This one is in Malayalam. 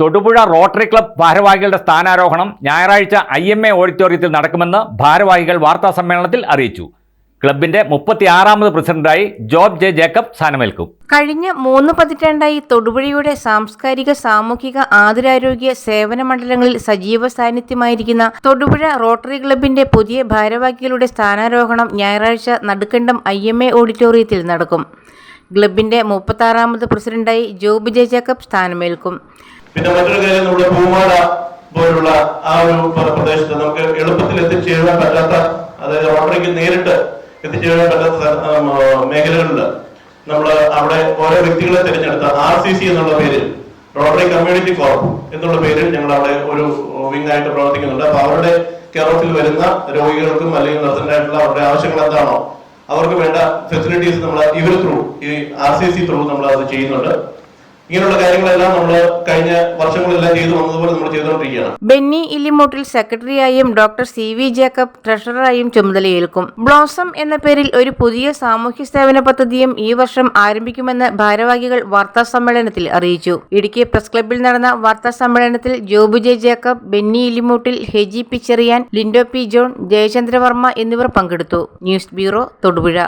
തൊടുപുഴ റോട്ടറി ക്ലബ് ഭാരവാഹികളുടെ സ്ഥാനാരോഹണം ഞായറാഴ്ച ഐ എം എ ഓഡിറ്റോറിയത്തിൽ നടക്കുമെന്ന് ഭാരവാഹികൾ വാർത്താ സമ്മേളനത്തിൽ അറിയിച്ചു. ക്ലബിന്റെ മുപ്പത്തിയാറാമത് പ്രസിഡന്റായി ജോബ് ജെ ജേക്കബ് സ്ഥാനമേൽക്കും. കഴിഞ്ഞ മൂന്ന് പതിറ്റാണ്ടായി തൊടുപുഴയുടെ സാംസ്കാരിക സാമൂഹിക ആതുരാരോഗ്യ സേവന മണ്ഡലങ്ങളിൽ സജീവ സാന്നിധ്യമായിരിക്കുന്ന തൊടുപുഴ റോട്ടറി ക്ലബിന്റെ പുതിയ ഭാരവാഹികളുടെ സ്ഥാനാരോഹണം ഞായറാഴ്ച നടുക്കണ്ടം ഐ എം എ ഓഡിറ്റോറിയത്തിൽ നടക്കും. ക്ലബിന്റെ മുപ്പത്താറാമത് പ്രസിഡന്റായി ജോബ് ജെ ജേക്കബ് സ്ഥാനമേൽക്കും. പിന്നെ മറ്റൊരു കാര്യം നമ്മുടെ പൂമാല പോലുള്ള ആ ഒരു പ്ര- പ്രദേശത്ത് നമുക്ക് എളുപ്പത്തിൽ എത്തിച്ചേരാൻ പറ്റാത്ത അതായത് ഓർഡറിക്ക് നേരിട്ട് എത്തിച്ചേരാൻ പറ്റാത്ത മേഖലകളിൽ നമ്മൾ അവിടെ ഓരോ വ്യക്തികളെ തിരഞ്ഞെടുത്ത ആർ സി സി എന്നുള്ള പേരിൽ റോട്ടറി കമ്മ്യൂണിറ്റി കോർപ്പ് എന്നുള്ള പേരിൽ ഞങ്ങൾ അവിടെ ഒരു വിങ് ആയിട്ട് പ്രവർത്തിക്കുന്നുണ്ട്. അപ്പൊ അവരുടെ കേരളത്തിൽ വരുന്ന രോഗികൾക്കും അല്ലെങ്കിൽ നിർത്തനായിട്ടുള്ള അവരുടെ ആവശ്യങ്ങൾ എന്താണോ അവർക്ക് വേണ്ട ഫെസിലിറ്റീസ് നമ്മൾ ഇവർ ത്രൂ ഈ ആർ സി സി ത്രൂ നമ്മൾ അത് ചെയ്യുന്നുണ്ട്. ഇങ്ങനെയുള്ള കാര്യങ്ങളെല്ലാം നമ്മൾ കഴിഞ്ഞ വർഷങ്ങളെല്ലാം ചെയ്തു വന്നതുപോലെ നമ്മൾ ചെയ്തുകൊണ്ടിരിക്കുകയാണ്. ബെന്നി ഇലിമോട്ടിൽ സെക്രട്ടറിയായും ഡോക്ടർ സി വി ജേക്കബ് ട്രഷററായും ചുമതലയേൽക്കും. ബ്ലോസം എന്ന പേരിൽ ഒരു പുതിയ സാമൂഹ്യ സേവന പദ്ധതിയും ഈ വർഷം ആരംഭിക്കുമെന്ന് ഭാരവാഹികൾ വാർത്താ സമ്മേളനത്തിൽ അറിയിച്ചു. ഇടുക്കി പ്രസ് ക്ലബ്ബിൽ നടന്ന വാർത്താ സമ്മേളനത്തിൽ Jobu J Jacob Benny Illimoottil Heji Pichariyan Lindo P John Jayachandravarma എന്നിവർ പങ്കെടുത്തു. News bureau Thodupuzha.